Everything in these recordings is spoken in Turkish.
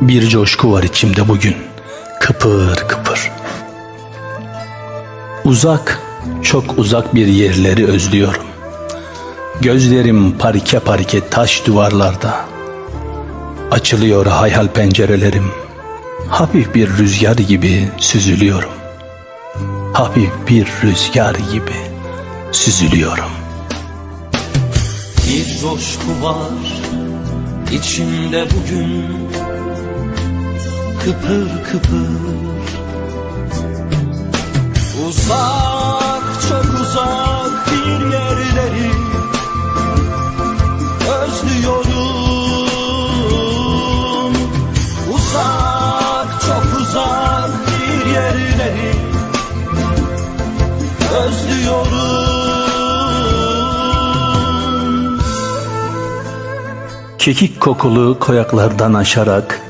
Bir coşku var içimde bugün. Kıpır kıpır. Uzak, çok uzak bir yerleri özlüyorum. Gözlerim parike parike taş duvarlarda. Açılıyor hayal pencerelerim. Hafif bir rüzgar gibi süzülüyorum. Hafif bir rüzgar gibi süzülüyorum. Bir coşku var içimde bugün Kıpır kıpır. Uzak çok uzak bir yerleri Özlüyorum. Uzak çok uzak bir yerleri Özlüyorum. Kekik kokulu koyaklardan aşarak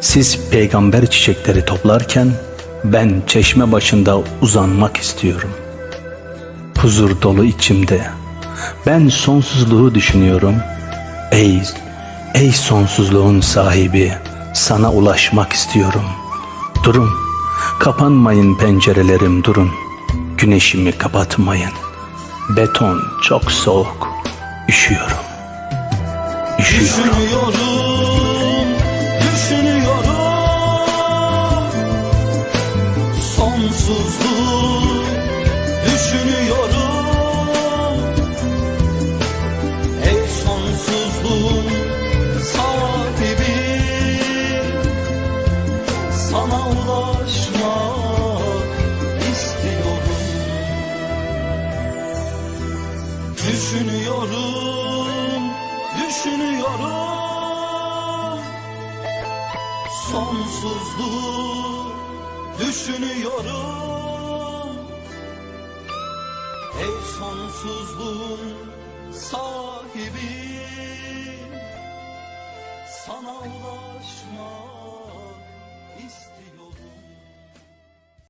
siz peygamber çiçekleri toplarken ben çeşme başında uzanmak istiyorum. Huzur dolu içimde. Ben sonsuzluğu düşünüyorum. Ey ey sonsuzluğun sahibi sana ulaşmak istiyorum. Durun. Kapanmayın pencerelerim durun. Güneşimi kapatmayın. Beton çok soğuk. Üşüyorum. Üşüyorum. Düşünüyorum, Sonsuzluğu düşünüyorum. Ey sonsuzluğun sahibi Sana ulaşmak istiyorum. Düşünüyorum, düşünüyorum. Sonsuzluğu düşünüyorum Ey sonsuzluğun sahibi Sana ulaşmak